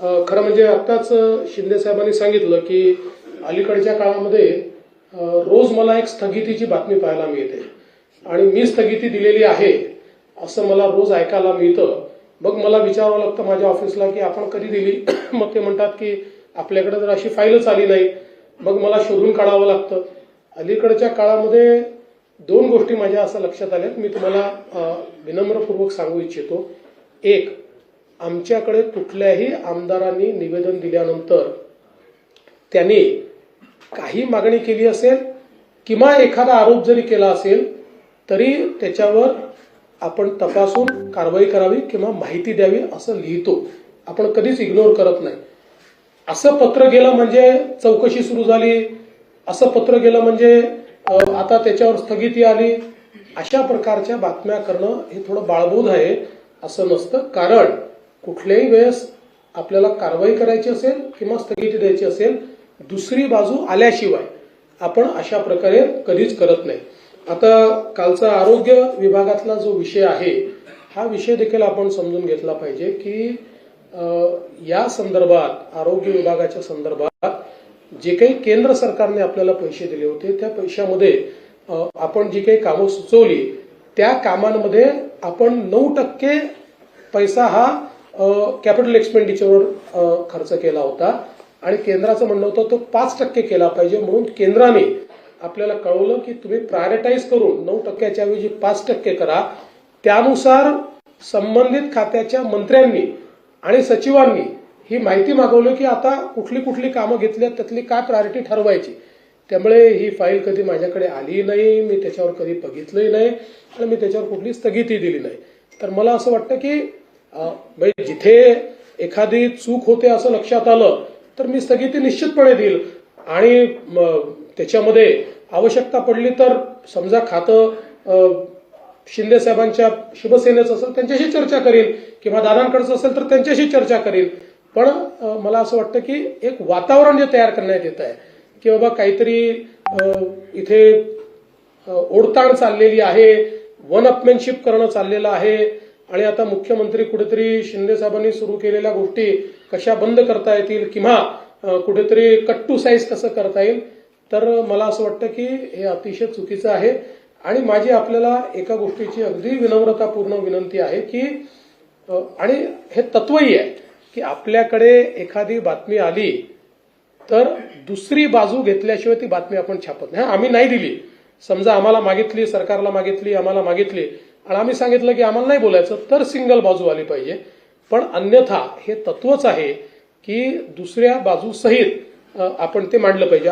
खरं म्हणजे आत्ताच शिंदे साहेबांनी सांगितलं की अलीकडच्या काळामध्ये रोज मला एक स्थगितीची बातमी पाहायला मिळते. आणि मी स्थगिती दिलेली आहे असं मला रोज ऐकायला मिळतं. मग मला विचारावं लागतं माझ्या ऑफिसला की आपण कधी दिली? मग ते म्हणतात की आपल्याकडे जर अशी फाईलच आली नाही. मग मला शोधून काढावं लागतं. अलीकडच्या काळामध्ये दोन गोष्टी माझ्या असं लक्षात आल्या मी तुम्हाला विनम्रपूर्वक सांगू इच्छितो. एक आमच्याकडे कुठल्याही आमदारांनी निवेदन दिल्यानंतर त्यांनी काही मागणी केली असेल किंवा एखादा आरोप जरी केला असेल तरी त्याच्यावर आपण तपासून कारवाई करावी किंवा माहिती द्यावी असं लिहितो. आपण कधीच इग्नोर करत नाही. असं पत्र गेलं म्हणजे चौकशी सुरू झाली. असं पत्र गेलं म्हणजे आता त्याच्यावर स्थगिती आली. अशा प्रकारच्या बातम्या करणं हे थोडं बाळबोध आहे असं नसतं. कारण कुठल्याही वेळेस आपल्याला कारवाई करायची असेल किंवा स्थगिती द्यायची असेल दुसरी बाजू आल्याशिवाय आपण अशा प्रकारे कधीच करत नाही. आता कालचा आरोग्य विभागातला जो विषय आहे हा विषय देखील आपण समजून घेतला पाहिजे की या संदर्भात आरोग्य विभागाच्या संदर्भात जे काही केंद्र सरकारने आपल्याला पैसे दिले होते त्या पैशामध्ये आपण जी काही कामं सुचवली त्या कामांमध्ये आपण नऊ टक्के पैसा हा कॅपिटल एक्सपेंडिचरवर खर्च केला होता. आणि केंद्राचं म्हणणं होतं तो पाच टक्के केला पाहिजे. म्हणून केंद्राने आपल्याला कळवलं की तुम्ही प्रायोरिटाईज करून नऊ टक्क्याच्या ऐवजी पाच टक्के करा. त्यानुसार संबंधित खात्याच्या मंत्र्यांनी आणि सचिवांनी ही माहिती मागवली की आता कुठली कुठली कामं घेतली आहेत, त्यातली काय प्रायोरिटी ठरवायची. त्यामुळे ही फाईल कधी माझ्याकडे आली नाही मी त्याच्यावर कधी बघितलंही नाही आणि मी त्याच्यावर कुठली स्थगिती दिली नाही. तर मला असं वाटतं की म्हणजे जिथे एखादी चूक होते असं लक्षात आलं तर मी स्थगिती निश्चितपणे देईल. आणि त्याच्यामध्ये आवश्यकता पडली तर समजा खातं शिंदे साहेबांच्या शिवसेनेचं असेल त्यांच्याशी चर्चा करील किंवा दादांकडचं असेल तर त्यांच्याशी चर्चा करील पण मला असं वाटतं की एक वातावरण जे तयार करण्यात येत आहे की बाबा काहीतरी इथे ओढताण चाललेली आहे वन अपमॅनशिप करणं चाललेलं आहे आणि आता मुख्यमंत्री कुठेतरी शिंदे साहेबांनी सुरू केलेल्या गोष्टी कशा बंद करता येतील किंवा कुठेतरी कट टू साईज कसं करता येईल तर मला असं वाटतं की हे अतिशय चुकीचं आहे. आणि माझी आपल्याला एका गोष्टीची अगदी विनम्रतापूर्ण विनंती आहे की आणि हे तत्वही आहे की आपल्याकडे एखादी बातमी आली तर दुसरी बाजू घेतल्याशिवाय ती बातमी आपण छापत नाही. आम्ही नाही दिली. समजा आम्हाला मागितली सरकारला मागितली आम्हाला मागितली आणि आम्ही सांगितलं की आम्हाला नाही बोलायचं तर सिंगल बाजू आली पाहिजे. पण अन्यथा हे तत्वच आहे की दुसऱ्या बाजूसहित आपण ते मांडलं पाहिजे.